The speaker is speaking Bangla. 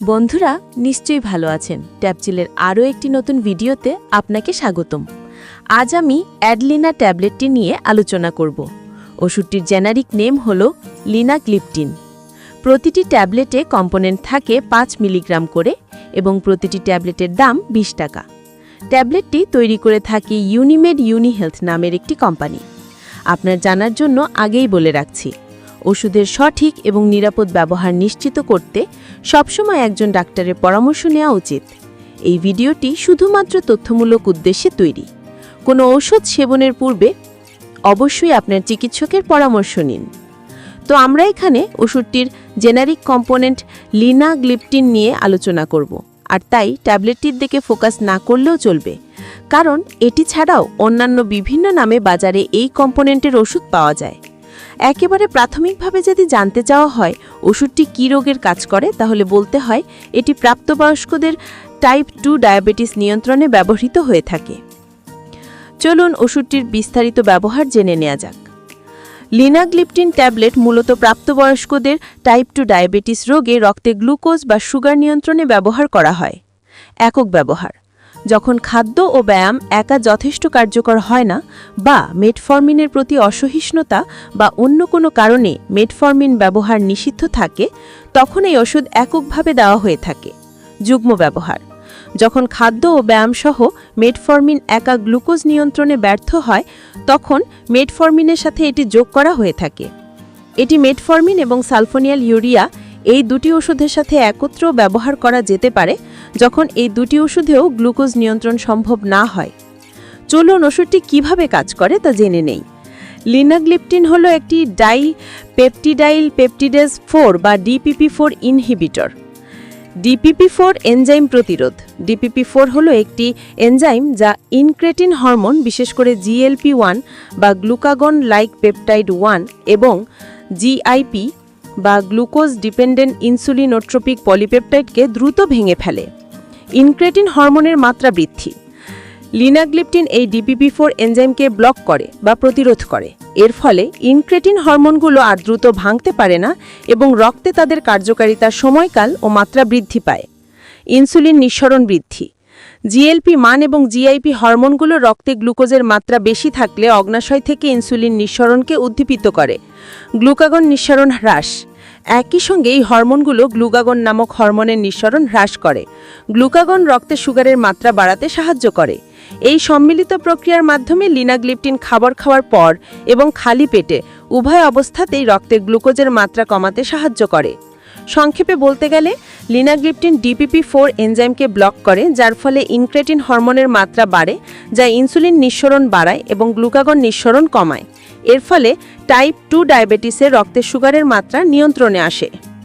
বন্ধুরা নিশ্চয়ই ভালো আছেন। ট্যাপচিলের আরও একটি নতুন ভিডিওতে আপনাকে স্বাগতম। আজ আমি অ্যাডলিনা ট্যাবলেটটি নিয়ে আলোচনা করব। ওষুধটির জেনারিক নেম হল লিনা গ্লিপটিন প্রতিটি ট্যাবলেটে কম্পোনেন্ট থাকে পাঁচ মিলিগ্রাম করে এবং প্রতিটি ট্যাবলেটের দাম ২০ টাকা। ট্যাবলেটটি তৈরি করে থাকে ইউনিমেড ইউনি হেলথ নামের একটি কোম্পানি। আপনার জানার জন্য আগেই বলে রাখছি। ওষুধের সঠিক এবং নিরাপদ ব্যবহার নিশ্চিত করতে সবসময় একজন ডাক্তারের পরামর্শ নেওয়া উচিত। এই ভিডিওটি শুধুমাত্র তথ্যমূলক উদ্দেশ্যে তৈরি। কোনো ঔষধ সেবনের পূর্বে অবশ্যই আপনার চিকিৎসকের পরামর্শ নিন। তো আমরা এখানে ওষুধটির জেনারিক কম্পোনেন্ট লিনা গ্লিপটিন নিয়ে আলোচনা করব। আর তাই ট্যাবলেটটির দিকে ফোকাস না করলেও চলবে। কারণ এটি ছাড়াও অন্যান্য বিভিন্ন নামে বাজারে এই কম্পোনেন্টের ওষুধ পাওয়া যায়। একেবারে প্রাথমিকভাবে যদি জানতে চাওয়া হয়, ওষুধটি কী রোগের কাজ করে, তাহলে বলতে হয়, এটি প্রাপ্তবয়স্কদের টাইপ টু ডায়াবেটিস নিয়ন্ত্রণে ব্যবহৃত হয়ে থাকে। চলুন ওষুধটির বিস্তারিত ব্যবহার জেনে নেওয়া যাক। লিনাগ্লিপটিন ট্যাবলেট মূলত প্রাপ্তবয়স্কদের টাইপ টু ডায়াবেটিস রোগে রক্তে গ্লুকোজ বা সুগার নিয়ন্ত্রণে ব্যবহার করা হয়। একক ব্যবহার। যখন খাদ্য ও ব্যায়াম একা যথেষ্ট কার্যকর হয় না বা মেটফর্মিনের প্রতি অসহিষ্ণুতা বা অন্য কোনো কারণে মেটফর্মিন ব্যবহার নিষিদ্ধ থাকে, তখন এই ওষুধ এককভাবে দেওয়া হয়ে থাকে। যুগ্ম ব্যবহার। যখন খাদ্য ও ব্যায়ামসহ মেটফর্মিন একা গ্লুকোজ নিয়ন্ত্রণে ব্যর্থ হয়, তখন মেটফর্মিনের সাথে এটি যোগ করা হয়ে থাকে। এটি মেটফর্মিন এবং সালফোনিয়াল ইউরিয়া এই দুটি ওষুধের সাথে একত্র ব্যবহার করা যেতে পারে যখন এই দুটি ওষুধেও গ্লুকোজ নিয়ন্ত্রণ সম্ভব না হয়। চলুন ওষুধটি কীভাবে কাজ করে তা জেনে নেই। লিনাগ্লিপটিন হলো একটি ডাই পেপটিডাইল পেপটিডেজ ফোর বা DPP four inhibitor. DPP four enzyme প্রতিরোধ। ডিপিপি ফোর হলো একটি এনজাইম যা ইনক্রেটিন হরমোন, বিশেষ করে জিএলপি ওয়ান বা গ্লুকাগন লাইক পেপটাইড ওয়ান এবং জিআইপি বা গ্লুকোজ ডিপেন্ডেন্ট ইনসুলিনোট্রপিক পলিপেপটাইডকে দ্রুত ভেঙে ফেলে। ইনক্রেটিন হরমোনের মাত্রা বৃদ্ধি। লিনাগ্লিপটিন এই ডিপিপি ফোর এনজাইমকে ব্লক করে বা প্রতিরোধ করে। এর ফলে ইনক্রেটিন হরমোনগুলো আর দ্রুত ভাঙতে পারে না এবং রক্তে তাদের কার্যকারিতার সময়কাল ও মাত্রা বৃদ্ধি পায়। ইনসুলিন নিঃসরণ বৃদ্ধি। জিএলপি মান এবং জিআইপি হরমোনগুলো রক্তে গ্লুকোজের মাত্রা বেশি থাকলে অগ্নাশয় থেকে ইনসুলিন নিঃসরণকে উদ্দীপিত করে। গ্লুকাগন নিঃসরণ হ্রাস। একই সঙ্গে এই হরমোনগুলো গ্লুকাগন নামক হরমোনের নিঃসরণ হ্রাস করে। গ্লুকাগন রক্তে সুগারের মাত্রা বাড়াতে সাহায্য করে। এই সম্মিলিত প্রক্রিয়ার মাধ্যমে লিনাগ্লিপটিন খাবার খাওয়ার পর এবং খালি পেটে উভয় অবস্থাতেই রক্তে গ্লুকোজের মাত্রা কমাতে সাহায্য করে। সংক্ষেপে বলতে গেলে লিনাগ্লিপটিন ডিপিপি ফোর এনজাইমকে ব্লক করে, যার ফলে ইনক্রেটিন হরমোনের মাত্রা বাড়ে, যা ইনসুলিন নিঃসরণ বাড়ায় এবং গ্লুকাগন নিঃসরণ কমায়। এর ফলে টাইপ টু ডায়াবেটিসের রক্তে সুগারের মাত্রা নিয়ন্ত্রণে আসে।